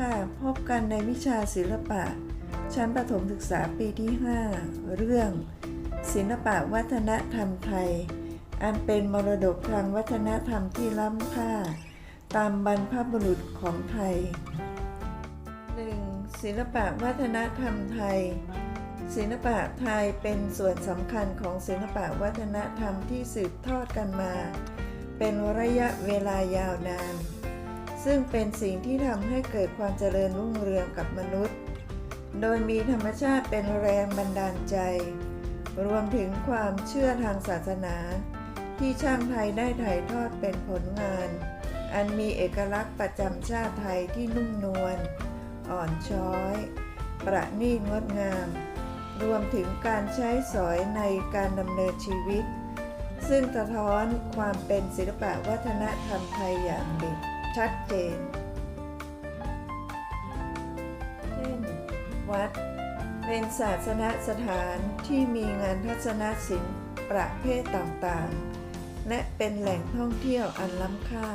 ค่ะ พบกันในวิชาศิลปะ ชั้นประถมศึกษาปีที่ 5 เรื่อง ศิลปะวัฒนธรรมไทย อันเป็นมรดกทางวัฒนธรรมที่ล้ำค่า ตามบรรพบุรุษของไทย 1. ศิลปะวัฒนธรรมไทย ศิลปะไทยเป็นส่วนสำคัญของศิลปะวัฒนธรรมที่สืบทอดกันมา เป็นระยะเวลายาวนาน ซึ่งเป็นสิ่งที่ทำให้เกิดความเจริญรุ่งเรืองกับมนุษย์ โดยมีธรรมชาติเป็นแรงบันดาลใจ รวมถึงความเชื่อทางศาสนา ที่ช่างไทยได้ถ่ายทอดเป็นผลงาน อันมีเอกลักษณ์ประจำชาติไทยที่นุ่มนวลอ่อนช้อย ประณีตงดงาม รวมถึงการใช้สอยในการดำเนินชีวิต ซึ่งสะท้อนความเป็นศิลปะวัฒนธรรมไทยอย่างเด่น ชัดเจน เช่น วัด เป็นศาสนสถานที่มีงานทัศนศิลป์ประเภทต่างๆ และเป็นแหล่งท่องเที่ยวอันล้ำค่า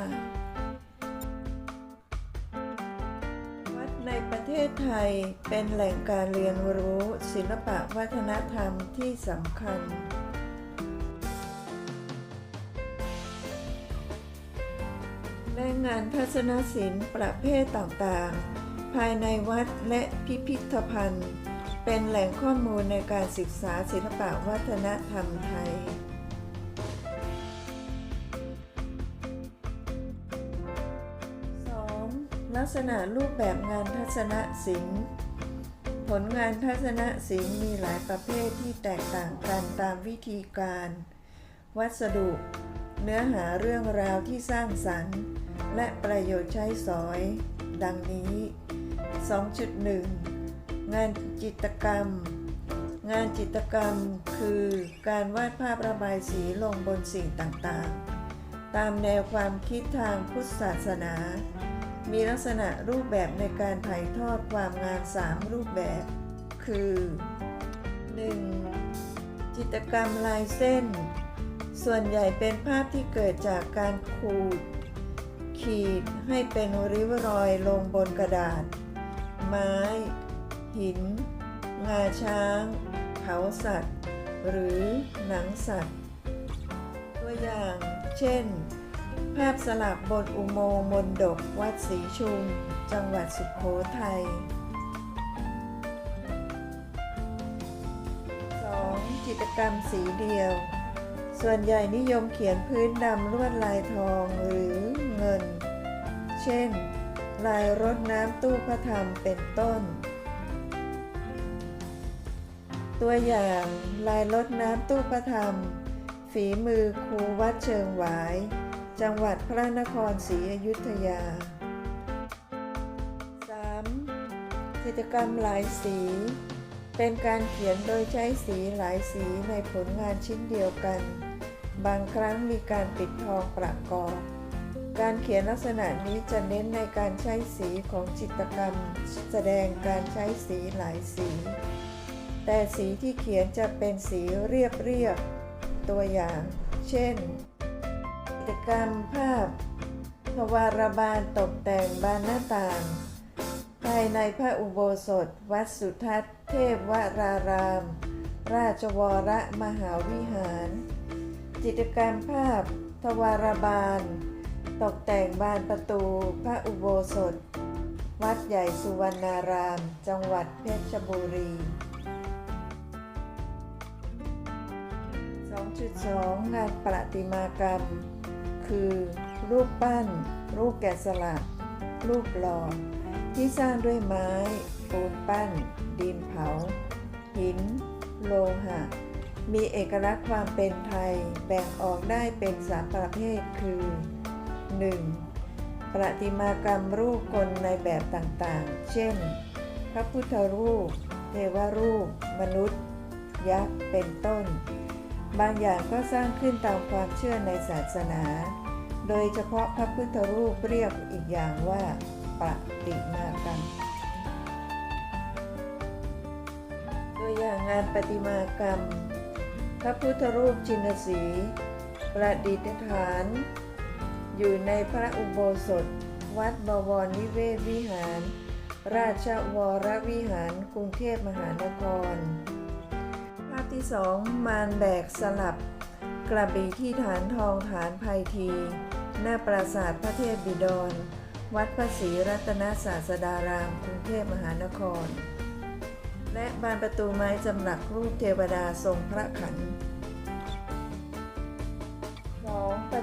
วัดในประเทศไทยเป็นแหล่งการเรียนรู้ศิลปะวัฒนธรรมที่สำคัญ และงานทัศนศิลป์ประเภทต่างๆ ภายในวัดและพิพิธภัณฑ์ เป็นแหล่งข้อมูลในการศึกษาศิลปะวัฒนธรรมไทยลักษณะรูปแบบงานทัศนศิลป์ ผลงานทัศนศิลป์มีหลายประเภทที่แตกต่างกันตามวิธีการ วัสดุ เนื้อหาเรื่องราวที่สร้างสรรค์ และประโยชน์ใช้สอย ดังนี้ 2.1 งานจิตรกรรม งานจิตรกรรมคือการวาดภาพระบายสีลงบนสิ่งต่างๆ ตามแนวความคิดทางพุทธศาสนา มีลักษณะรูปแบบในการถ่ายทอดความงาน3รูปแบบ คือ 1. จิตรกรรมลายเส้น ส่วนใหญ่เป็นภาพที่เกิดจากการขูด ขีดให้เป็นริ้วรอยลงบนกระดาษ ไม้ หิน งาช้าง เขาสัตว์ หรือหนังสัตว์ ตัวอย่าง เช่น ภาพสลักบนอุโมงค์มนดกวัดศรีชุม จังหวัดสุขโขทัย 2. จิตรกรรมสีเดียว ส่วนใหญ่นิยมเขียนพื้นดำลวดลายทองหรือ เงิน เช่น ลายรดน้ำตู้พระธรรมเป็นต้น ตัวอย่างลายรดน้ำตู้พระธรรม ฝีมือครูวัดเชิงหวาย จังหวัดพระนครศรีอยุธยา 3. กิจกรรมหลายสี เป็นการเขียนโดยใช้สีหลายสีในผลงานชิ้นเดียวกันบางครั้งมีการปิดทองประกอบ การเขียนลักษณะนี้จะเน้นในการใช้สีของจิตกรรม แสดงการใช้สีหลายสี แต่สีที่เขียนจะเป็นสีเรียบเรียบๆตัวอย่าง เช่น กิจกรรมภาพทวารบานตกแต่งบานหน้าต่าง ภายในพระอุโบสถ วัดสุทัศน์ เทพวราราม ราชวรมหาวิหาร จิตกรรมภาพ ทวารบาน ตกแต่งบานประตูพระอุโบสถ วัดใหญ่สุวรรณาราม จังหวัดเพชรบุรี 2.2 งานประติมากรรม คือ รูปปั้น รูปแกะสลัก รูปหล่อที่สร้างด้วยไม้ปูนปั้น ดินเผา หิน โลหะ มีเอกลักษณ์ความเป็นไทยแบ่งออกได้เป็นสามประเภทคือ 1. ประติมากรรมรูปคนในแบบต่างๆ เช่น พระพุทธรูป เทวรูป มนุษย์ ยักษ์ เป็นต้น บางอย่างก็สร้างขึ้นตามความเชื่อในศาสนา โดยเฉพาะพระพุทธรูปเรียกอีกอย่างว่าปฏิมากรรมตัวอย่างงานประติมากรรม พระพุทธรูปชินสี ประดิษฐาน อยู่ในพระอุโบสถ วัดบวรนิเวศวิหาร ราชวรวิหารกรุงเทพมหานคร ภาพที่สองมารแบกสลับ กระบี่ที่ฐานทองฐานภัยที หน้าปราสาทพระเทพบิดร วัดพระศรีรัตนศาสดารามกรุงเทพมหานคร และบานประตูไม้จำหลักรูปเทวดาทรงพระขัน 2.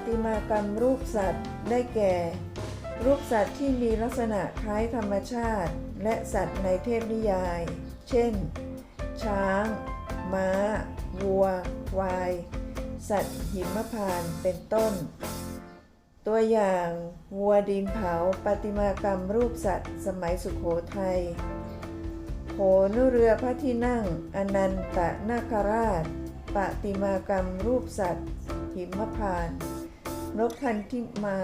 ติมากรรมรูปสัตว์ ได้แก่ รูปสัตว์ที่มีลักษณะคล้ายธรรมชาติ และสัตว์ในเทพนิยาย เช่น ช้าง ม้า วัว ควาย สัตว์หิมพานต์เป็นต้น ตัวอย่างวัวดินเผาประติมากรรมรูปสัตว์ สมัยสุขโขทัยโขนเรือพระที่นั่ง อนันตนาคราชปฏิมากรรมรูปสัตว์หิมพานต์ นกพันธิมา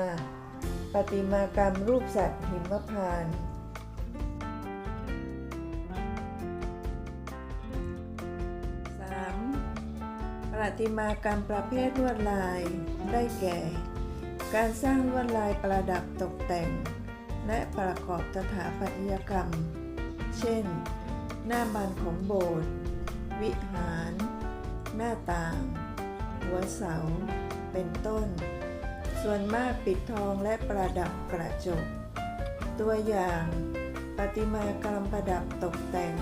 ปฏิมากรรมรูปสัตว์หิมพานต์ 3. ประติมากรรมประเภทลวดลายได้แก่ การสร้างลวดลายประดับตกแต่ง และประกอบสถาปัตยกรรม เช่น หน้าบานของโบสถ์วิหาร หน้าต่าง หัวเสา เป็นต้น ส่วนมากปิดทองและประดับกระจก ตัวอย่างประติมากรรมประดับตกแต่ง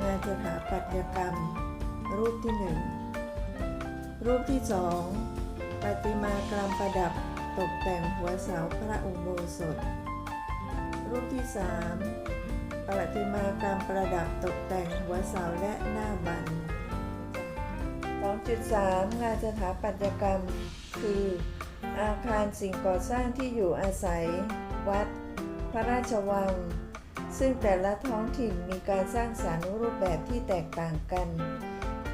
งานสถาปัตยกรรม รูปที่หนึ่งรูปที่สองประติมากรรมประดับตกแต่งหัวเสาพระอุโบสถ รูปที่สามประติมากรรมประดับตกแต่งหัวเสาและหน้าบัน 2.3 งานสถาปัตยกรรมคือ อาคารสิ่งก่อสร้างที่อยู่อาศัย วัด พระราชวัง ซึ่งแต่ละท้องถิ่นมีการสร้างสรรค์รูปแบบที่แตกต่างกัน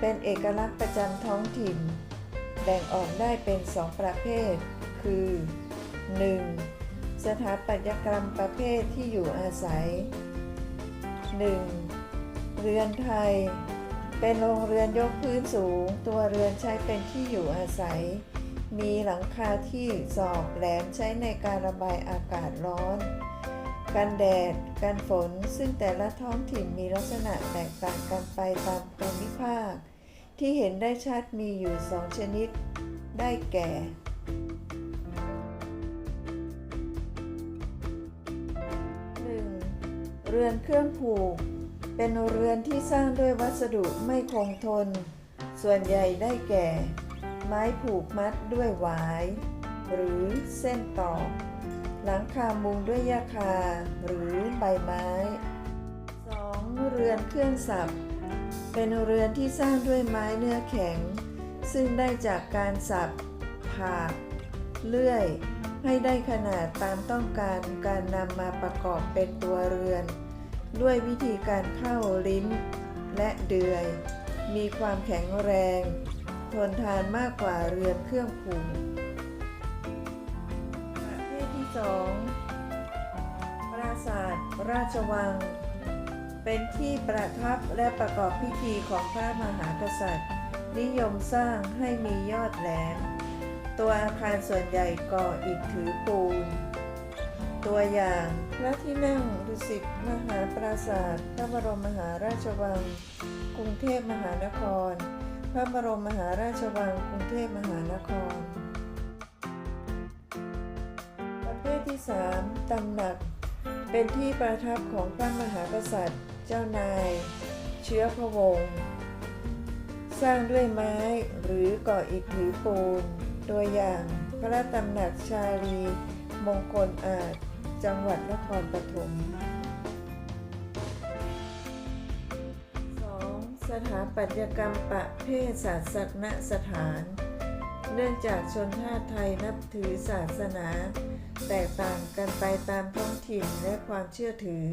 เป็นเอกลักษณ์ประจำท้องถิ่น แบ่งออกได้เป็น2ประเภท คือ 1. สถาปัตยกรรมประเภทที่อยู่อาศัย 1. เรือนไทย เป็นโรงเรือนยกพื้นสูง ตัวเรือนใช้เป็นที่อยู่อาศัย มีหลังคาที่ศอกแหลมใช้ในการระบายอากาศร้อน กันแดด กันฝน ซึ่งแต่ละท้องถิ่นมีลักษณะแตกต่างกันไปตามภูมิภาค ที่เห็นได้ชัดมีอยู่สองชนิด ได้แก่ 1. เรือนเครื่องผูก เป็นเรือนที่สร้างด้วยวัสดุไม่คงทน ส่วนใหญ่ได้แก่ ไม้ผูกมัดด้วยหวาย หรือเส้นตอก หลังคามุงด้วยหญ้าคา หรือใบไม้ 2. เรือนเครื่องสับ เป็นเรือนที่สร้างด้วยไม้เนื้อแข็ง ซึ่งได้จากการสับผ่าเลื่อยให้ได้ขนาดตามต้องการการนำมาประกอบเป็นตัวเรือน ด้วยวิธีการเข้าลิ้นและเดือย มีความแข็งแรง ทนทานมากกว่าเรือนเครื่องผูกประเภทที่ 2 ปราสาทราชวัง เป็นที่ประทับและประกอบพิธีของพระมหากษัตริย์ นิยมสร้างให้มียอดแหลม ตัวอาคารส่วนใหญ่ก่ออิฐถือปูน ตัวอย่างพระที่นั่งดุสิตมหาปราสาทพระบรมมหาราชวัง กรุงเทพมหานคร พระบรมมหาราชวังกรุงเทพมหานคร ประเภทที่ 3ตำหนัก เป็นที่ประทับของพระมหากษัตริย์ เจ้านาย เชื้อพระวงศ์ สร้างด้วยไม้หรือก่ออิฐถือปูน ตัวอย่างพระตำหนักชาลี มงคลอาจ จังหวัดนครปฐม ถาปัตยกรรมประเภทศาสนสถาน เนื่องจากชนชาติไทยนับถือศาสนา แตกต่างกันไปตามท้องถิ่นและความเชื่อถือ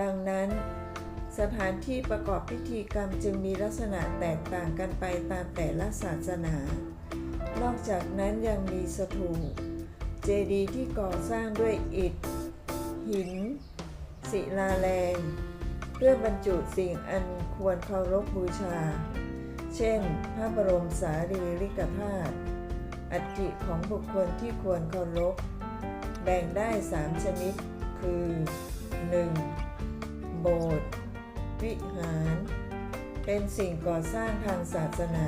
ดังนั้น สถานที่ประกอบพิธีกรรมจึงมีลักษณะแตกต่างกันไปตามแต่ละศาสนา นอกจากนั้นยังมีสถูปเจดีย์ที่ก่อสร้างด้วยอิฐ หิน ศิลาแรง เพื่อบรรจุสิ่งอันควรเคารพบูชา เช่น พระบรมสารีริกธาตุ อัฐิของบุคคลที่ควรเคารพ แบ่งได้ 3 ชนิด คือ 1. โบสถ์ วิหาร เป็นสิ่งก่อสร้างทางศาสนา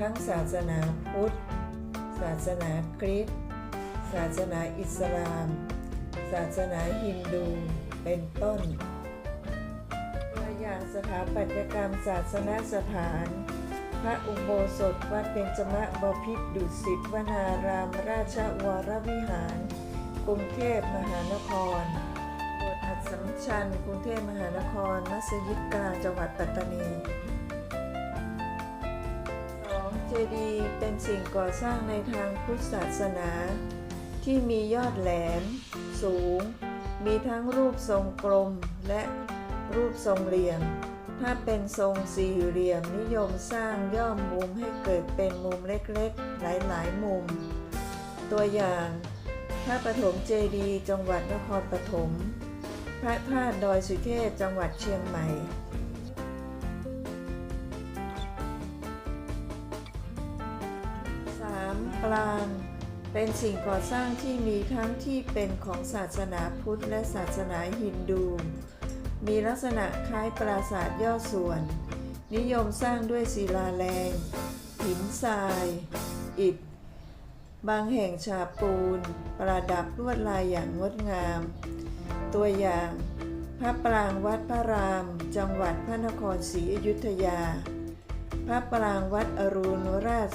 ทั้งศาสนาพุทธ ศาสนาคริสต์ ศาสนาอิสลาม ศาสนาฮินดู เป็นต้น สถาปัตยกรรมศาสนสถาน พระอุโบสถวัดเบญจมบพิตรดุสิตวนารามราชวรวิหาร กรุงเทพมหานครโบสถ์อัดสำชัญกรุงเทพมหานคร มัสยิดกลางจังหวัดปัตตานี 2. เจดีย์เป็นสิ่งก่อสร้างในทางพุทธศาสนา ที่มียอดแหลม สูง มีทั้งรูปทรงกลมและ รูปทรงเหลี่ยม ถ้าเป็นทรงสี่เหลี่ยมนิยมสร้างย่อมมุมให้เกิดเป็นมุมเล็กๆ หลายๆ มุม ตัวอย่างพระปฐมเจดีย์จังหวัดนครปฐม พระธาตุดอยสุเทพจังหวัดเชียงใหม่ 3. ปรางเป็นสิ่งก่อสร้างที่มีทั้งที่เป็นของศาสนาพุทธและศาสนาฮินดู มีลักษณะคล้ายปราสาทย่อส่วน นิยมสร้างด้วยศิลาแรง หินทราย อิฐ บางแห่งฉาบปูน ประดับลวดลายอย่างงดงาม ตัวอย่าง พระปรางวัดพระราม จังหวัดพระนครศรีอยุธยา พระปรางวัดอรุณราช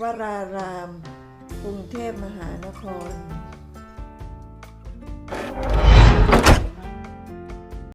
วราราม กรุงเทพมหานคร